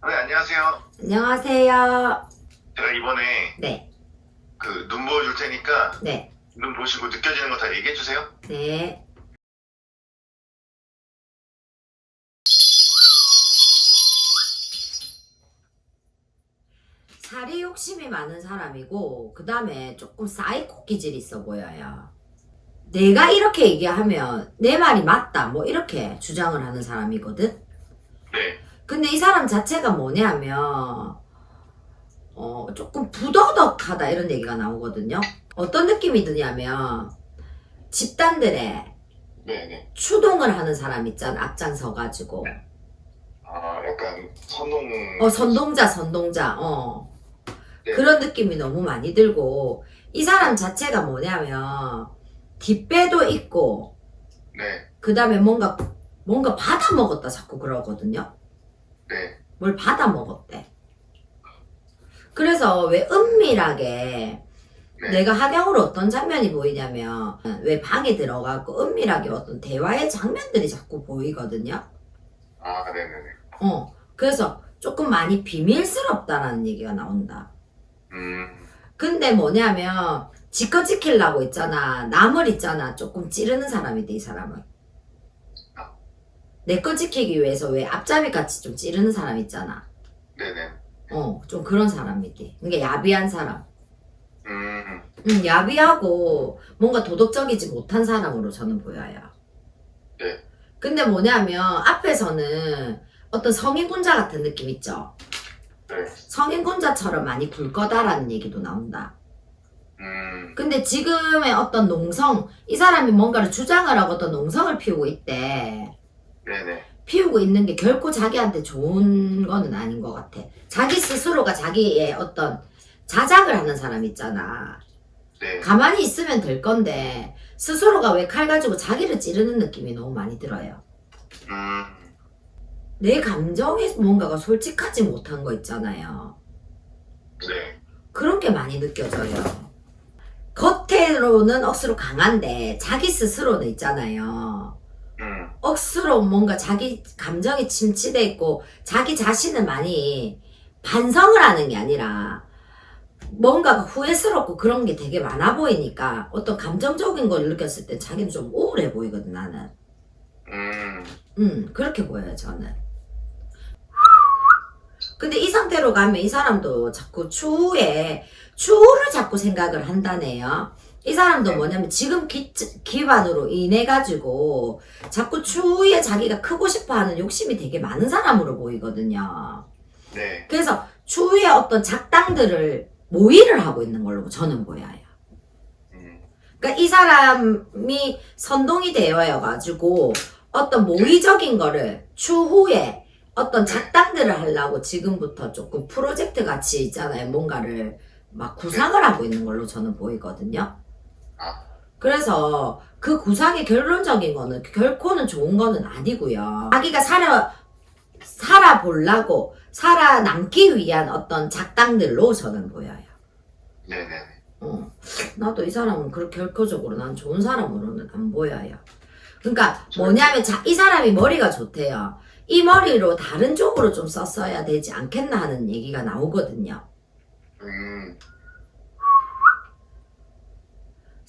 안녕하세요. 제가 이번에 네, 그 눈 보여줄 테니까 네, 눈 보시고 느껴지는 거 다 얘기해 주세요. 네. 살이 욕심이 많은 사람이고 그 다음에 조금 사이코 기질이 있어 보여요. 내가 이렇게 얘기하면 내 말이 맞다 뭐 이렇게 주장을 하는 사람이거든. 네. 근데 이 사람 자체가 뭐냐면 어 조금 부더덕하다 이런 얘기가 나오거든요. 어떤 느낌이 드냐면 집단들의 네네. 추동을 하는 사람 있잖아 앞장서 가지고 아 약간 선동. 어 선동자 선동자 어 네. 그런 느낌이 너무 많이 들고 이 사람 자체가 뭐냐면 뒷배도 있고 네. 그 다음에 뭔가 뭔가 받아 먹었다 자꾸 그러거든요. 네. 뭘 받아 먹었대. 그래서 왜 은밀하게 네. 내가 하경으로 어떤 장면이 보이냐면 왜 방에 들어가고 은밀하게 어떤 대화의 장면들이 자꾸 보이거든요. 아 네네네. 어 그래서 조금 많이 비밀스럽다라는 얘기가 나온다. 음. 근데 뭐냐면 지껏 지키려고 있잖아 남을 있잖아 조금 찌르는 사람인데 이 사람은 내 거 지키기 위해서 왜 앞잡이 같이 좀 찌르는 사람 있잖아. 네네. 어 좀 그런 사람이지. 그러니까 야비한 사람. 음. 음, 야비하고 뭔가 도덕적이지 못한 사람으로 저는 보여요. 네. 근데 뭐냐면 앞에서는 어떤 성인군자 같은 느낌 있죠? 네. 성인군자처럼 많이 굴 거다라는 얘기도 나온다. 음. 근데 지금의 어떤 농성, 이 사람이 뭔가를 주장을 하고 어떤 농성을 피우고 있대. 네네. 피우고 있는 게 결코 자기한테 좋은 거는 아닌 것 같아. 자기 스스로가 자기의 어떤 자작을 하는 사람 있잖아. 네. 가만히 있으면 될 건데 스스로가 왜 칼 가지고 자기를 찌르는 느낌이 너무 많이 들어요. 음. 내 감정에 뭔가가 솔직하지 못한 거 있잖아요. 네. 그런 게 많이 느껴져요. 겉으로는 억수로 강한데 자기 스스로는 있잖아요. 음. 억수로 뭔가 자기 감정이 침체돼 있고 자기 자신을 많이 반성을 하는 게 아니라 뭔가가 후회스럽고 그런 게 되게 많아 보이니까 어떤 감정적인 걸 느꼈을 때 자기는 좀 우울해 보이거든 나는 음. 음 그렇게 보여요 저는 근데 이 상태로 가면 이 사람도 자꾸 추후에 추후를 자꾸 생각을 한다네요 이 사람도 뭐냐면 지금 기, 기반으로 인해 가지고 자꾸 추후에 자기가 크고 싶어하는 욕심이 되게 많은 사람으로 보이거든요 네. 그래서 추후에 어떤 작당들을 모의를 하고 있는 걸로 저는 보여요. 음. 그러니까 이 사람이 선동이 되어야 가지고 어떤 모의적인 거를 추후에 어떤 작당들을 하려고 지금부터 조금 프로젝트 같이 있잖아요. 뭔가를 막 구상을 하고 있는 걸로 저는 보이거든요. 아. 그래서 그 구상의 결론적인 거는 결코는 좋은 거는 아니고요. 자기가 살아 살아보려고 살아남기 위한 어떤 작당들로 저는 보여요. 네네. 어, 나도 이 사람은 그렇게 결과적으로 난 좋은 사람으로는 안 보여요. 그러니까 뭐냐면 자, 이 사람이 머리가 좋대요. 이 머리로 다른 쪽으로 좀 썼어야 되지 않겠나 하는 얘기가 나오거든요. 음.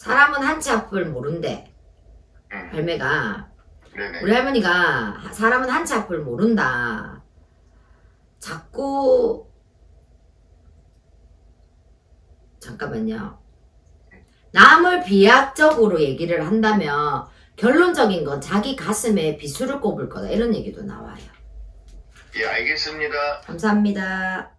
사람은 한치 앞을 모른대. 음. 할매가 네네. 우리 할머니가 사람은 한치 앞을 모른다. 자꾸 잠깐만요. 남을 비약적으로 얘기를 한다면 결론적인 건 자기 가슴에 비수를 꼽을 거다 이런 얘기도 나와요. 예 알겠습니다. 감사합니다.